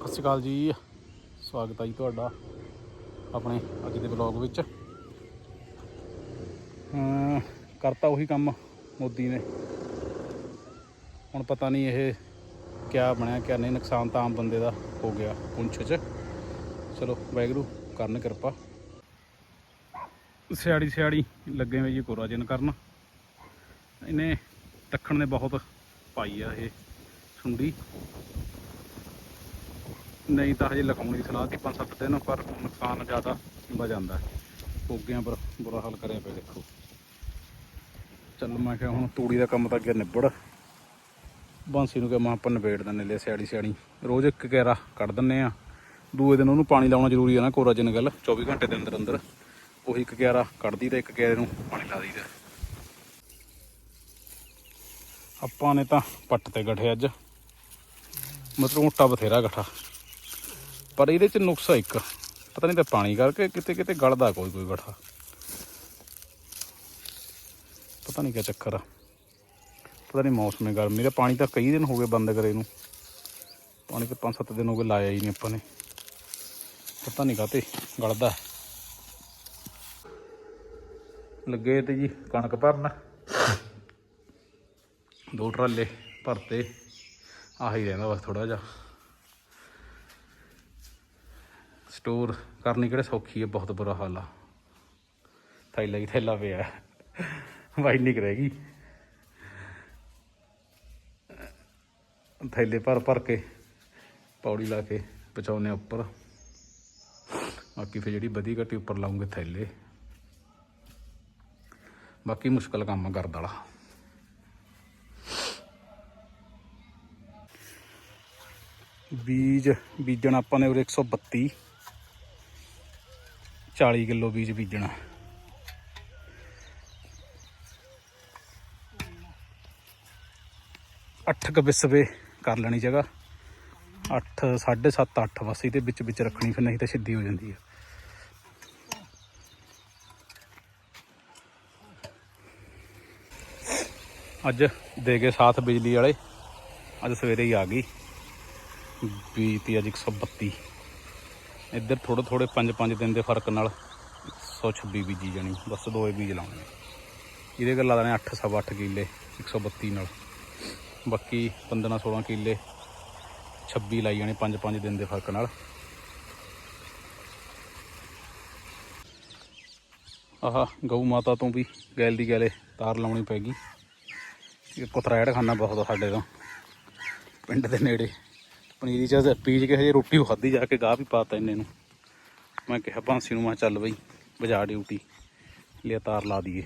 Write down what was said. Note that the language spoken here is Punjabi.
ਸਤਿ ਸ਼੍ਰੀ ਅਕਾਲ ਜੀ। ਸਵਾਗਤ ਹੈ ਜੀ ਤੁਹਾਡਾ ਆਪਣੇ ਅੱਜ ਦੇ ਬਲੌਗ ਵਿੱਚ। ਅਮ ਕਰਤਾ ਉਹੀ ਕੰਮ ਮੋਦੀ ਨੇ। ਹੁਣ ਪਤਾ ਨਹੀਂ ਇਹ ਕਿਆ ਬਣਿਆ, ਕਿਆ ਨਹੀਂ। ਨੁਕਸਾਨ ਤਾਂ ਆਮ ਬੰਦੇ ਦਾ ਹੋ ਗਿਆ ਪੁੰਛ 'ਚ। ਚਲੋ, ਵਾਹਿਗੁਰੂ ਕਰਨ ਕਿਰਪਾ। ਸਿਆੜੀ ਸਿਆੜੀ ਲੱਗੇ ਹੋਏ ਜੀ ਕੋਰਾਜਨ ਕਰਨ। ਇਹਨੇ ਦੱਖਣ ਨੇ ਬਹੁਤ ਪਾਈ ਆ ਇਹ ਸੁੰਡੀ। ਨਹੀਂ ਤਾਂ ਹਜੇ ਲਗਾਉਣ ਦੀ ਸਲਾਹ ਸੀ ਪੰਜ ਸੱਤ ਦਿਨ, ਪਰ ਨੁਕਸਾਨ ਜ਼ਿਆਦਾ ਹੋ ਜਾਂਦਾ ਪੋਗਿਆਂ ਪਰ ਬੁਰਾ ਹਾਲ ਕਰਿਆ ਪਿਆ, ਦੇਖੋ। ਚੱਲ ਮੈਂ ਕਿਹਾ ਹੁਣ ਤੂੜੀ ਦਾ ਕੰਮ ਤਾਂ ਅੱਗੇ ਨਿਬੜ। ਬਾਂਸੀ ਨੂੰ ਕਿ ਮਾਂ ਆਪਾਂ ਨਿਬੇੜ ਦਿੰਨੇ ਲੈ ਸਿਆੜੀ ਸਿਆੜੀ ਰੋਜ਼ ਇੱਕ ਕੈਰਾ ਕੱਢ ਦਿੰਨੇ ਆ ਦੂਏ ਦਿਨ ਉਹਨੂੰ ਪਾਣੀ ਲਾਉਣਾ ਜ਼ਰੂਰੀ ਆ ਨਾ, ਕੋਰਾ ਕੋਰਾਜਨ ਗੱਲ 24 ਘੰਟੇ ਦੇ ਅੰਦਰ ਅੰਦਰ। ਉਹੀ ਇੱਕ ਕਿਆਰਾ ਕੱਢਦੀ ਤੇ ਇੱਕ ਕਿਆਰੇ ਨੂੰ ਪਾਣੀ ਲਾ ਦਈਦਾ। ਆਪਾਂ ਨੇ ਤਾਂ ਪੱਟ ਤੇ ਗਠੇ ਅੱਜ। ਮਤਲਬ ਮੋਟਾ ਬਥੇਰਾ ਗਠਾ। ਪਰ ਇਹਦੇ ਚ ਨੁਕਸਾ ਇੱਕ। ਪਤਾ ਨਹੀਂ ਤਾਂ ਪਾਣੀ ਕਰਕੇ ਕਿਤੇ ਕਿਤੇ ਗਲਦਾ ਕੋਈ ਕੋਈ ਗਠਾ। ਪਤਾ ਨਹੀਂ ਕੀ ਚੱਕਰ ਆ। ਪਤਾ ਨਹੀਂ ਮੌਸਮੇ ਗਰਮੀ ਦਾ। ਪਾਣੀ ਤਾਂ ਕਈ ਦਿਨ ਹੋ ਗਏ ਬੰਦ ਕਰੇ ਨੂੰ। ਪਾਣੀ ਤਾਂ 5-7 ਦਿਨ ਹੋ ਗਏ ਲਾਇਆ ਹੀ ਨਹੀਂ ਆਪਾਂ ਨੇ। ਪਤਾ ਨਹੀਂ ਕਾਤੇ ਗਲਦਾ ਲੱਗੇ ਤੇ ਜੀ ਕਣਕ ਭਰਨ। ਦੋ ਟਰਾਲੇ ਭਰਤੇ। ਆਹੀ ਰਹਿੰਦਾ ਬਸ ਥੋੜਾ ਜਿਹਾ। ਸਟੋਰ ਕਰਨੀ ਕਿਹੜੇ ਸੌਖੀ ਹੈ ਬਹੁਤ ਬੁਰਾ ਹਾਲ ਆ। ਥੈਲਾ ਹੀ ਥੈਲਾ ਪਿਆ। ਵਾਈ ਰਹਿ ਗਈ ਥੈਲੇ ਭਰ ਭਰ ਕੇ ਪੌੜੀ ਲਾ ਕੇ ਪਹੁੰਚਾਉਨੇ ਉੱਪਰ। ਬਾਕੀ ਫਿਰ ਜਿਹੜੀ ਵਧੀ ਘਟੀ ਉੱਪਰ ਲਾਉਂਗੇ ਥੈਲੇ। ਬਾਕੀ ਮੁਸ਼ਕਲ ਕੰਮ ਆ ਵਾਲਾ। ਬੀਜ ਬੀਜਣ ਆਪਾਂ ਨੇ ਉਰੇ 132 40 ਕਿਲੋ ਬੀਜ ਬੀਜਣਾ। ਅੱਠ ਕੁ ਬਿਸਵੇ ਕਰ ਲੈਣੀ ਜਗ੍ਹਾ। 8 7.5 8 ਬਸ ਇਹਦੇ ਵਿੱਚ ਵਿੱਚ ਰੱਖਣੀ, ਫਿਰ ਨਹੀਂ ਤਾਂ ਸਿੱਧੀ ਹੋ ਜਾਂਦੀ ਹੈ ਅੱਜ ਦੇ ਗਏ ਸਾਥ ਬਿਜਲੀ ਵਾਲੇ। ਅੱਜ ਸਵੇਰੇ ਹੀ ਆ ਗਈ। ਬੀਤੀ ਅੱਜ 132 ਇੱਧਰ ਥੋੜੇ ਥੋੜੇ 5-5 ਦਿਨ ਦੇ ਫ਼ਰਕ ਨਾਲ 126 ਬੀਜੀ ਜਾਣੀ, ਬਸ ਦੋਏ ਬੀਜ ਲਾਉਣੇ। ਇਹਦੇ ਗੱਲਾਂ ਦਾ ਨੇ 8 ਸਵਾ 8 ਕਿੱਲੇ 132 ਨਾਲ। ਬਾਕੀ 15-16 ਕਿੱਲੇ 26 ਲਾਈ ਜਾਣੇ 5-5 ਦਿਨ ਦੇ ਫ਼ਰਕ ਨਾਲ। ਆਹ, ਗਊ ਮਾਤਾ ਤੋਂ ਵੀ ਗੈਲ ਦੀ ਗੈਲੇ ਤਾਰ ਲਾਉਣੀ ਪੈਗੀ ਇਹ ਕੁਤਰਾੜ ਖਾਨਾ ਬਹੁਤ ਆ ਸਾਡੇ ਤੋਂ, ਪਿੰਡ ਦੇ ਨੇੜੇ। ਪਨੀਰੀ ਚ ਪੀਜ ਕੇ ਹਜੇ ਰੋਟੀ ਖਾਧੀ ਜਾ ਕੇ ਗਾਹ ਵੀ ਪਾਤਾ ਇੰਨੇ ਨੂੰ। ਮੈਂ ਕਿਹਾ ਭਾਂਸੀ ਨੂੰ ਮੈਂ ਕਿਹਾ ਚੱਲ ਬਈ ਬਜਾ ਡਿਊਟੀ, ਲਿਆ ਤਾਰ ਲਾ ਦਈਏ।